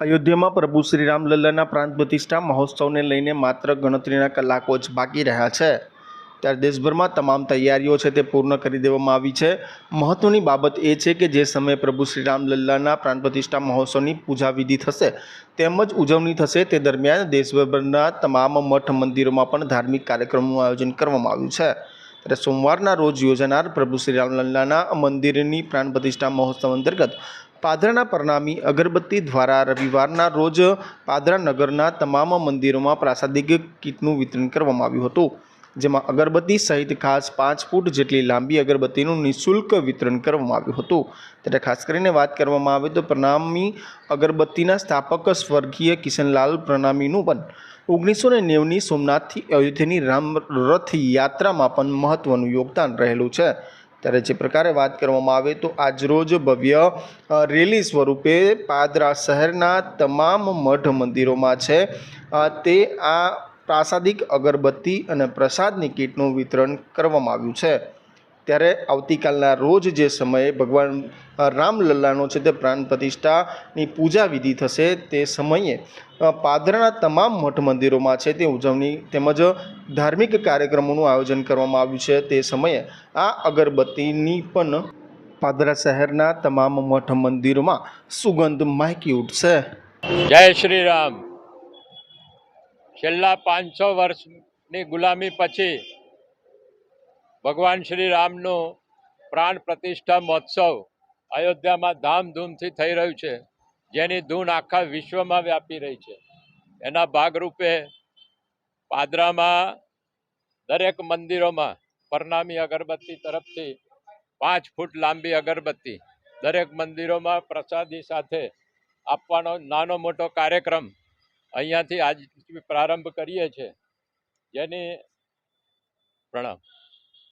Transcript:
અયોધ્યામાં પ્રભુ શ્રી રામલલ્લાના પ્રાંત પ્રતિષ્ઠા મહોત્સવને લઈને માત્ર ગણતરીના કલાકો જ બાકી રહ્યા છે. ત્યારે દેશભરમાં તમામ તૈયારીઓ છે તે પૂર્ણ કરી દેવામાં આવી છે. મહત્વની બાબત એ છે કે જે સમયે પ્રભુ શ્રી રામલલ્લાના પ્રાણ પ્રતિષ્ઠા મહોત્સવની પૂજા વિધિ થશે તેમજ ઉજવણી થશે તે દરમિયાન દેશભરના તમામ મઠ મંદિરોમાં પણ ધાર્મિક કાર્યક્રમોનું આયોજન કરવામાં આવ્યું છે. ત્યારે સોમવારના રોજ યોજાનાર પ્રભુ શ્રી રામલલ્લાના મંદિરની પ્રાણ પ્રતિષ્ઠા મહોત્સવ અંતર્ગત પાદરાના પરનામી અગરબત્તી દ્વારા રવિવારના રોજ પાદરા નગરના તમામ મંદિરોમાં પ્રાસાદિક કીટનું વિતરણ કરવામાં આવ્યું હતું. જેમાં અગરબત્તી સહિત ખાસ પાંચ ફૂટ જેટલી લાંબી અગરબત્તીનું નિઃશુલ્ક વિતરણ કરવામાં આવ્યું હતું. ત્યારે ખાસ કરીને વાત કરવામાં આવે તો પ્રણામી અગરબત્તીના સ્થાપક સ્વર્ગીય કિશનલાલ પ્રણામીનું પણ. ઓગણીસો ને નેવની સોમનાથથી અયોધ્યાની રામ રથ યાત્રામાં પણ મહત્ત્વનું યોગદાન રહેલું છે. ત્યારે જે પ્રકારે વાત કરવામાં આવે તો આજરોજ ભવ્ય રેલી સ્વરૂપે પાદરા શહેરના તમામ મઠ મંદિરોમાં છે. તે આ પ્રાસાદિક અગરબત્તી અને પ્રસાદની કીટનું વિતરણ કરવામાં આવ્યું છે. ત્યારે આવતીકાલના રોજ જે સમયે ભગવાન રામલલ્લાનો છે તે પ્રાણ પ્રતિષ્ઠાની પૂજા વિધિ થશે તે સમયે પાદરના પાદરાના તમામ મઠ મંદિરોમાં છે તે ઉજવણી તેમજ ધાર્મિક કાર્યક્રમોનું આયોજન કરવામાં આવ્યું છે તે સમયે, આ અગરબત્તીની પણ પાદરા શહેરના તમામ મઠ મંદિરોમાં સુગંધ મહેકી ઉઠશે. જય શ્રી રામ છેલ્લા પાંચસો વર્ષની ગુલામી પછી ભગવાન શ્રી રામનું પ્રાણ પ્રતિષ્ઠા મહોત્સવ અયોધ્યામાં ધામધૂમથી થઈ રહ્યું છે. જેની ધૂન આખા વિશ્વમાં વ્યાપી રહી છે. એના ભાગરૂપે પાદરામાં દરેક મંદિરોમાં પરનામી અગરબત્તી તરફથી પાંચ ફૂટ લાંબી અગરબત્તી દરેક મંદિરોમાં પ્રસાદી સાથે આપવાનો નાનો મોટો કાર્યક્રમ અહીંયાથી આજ પ્રારંભ કરીએ છીએ. જેની પ્રણામ.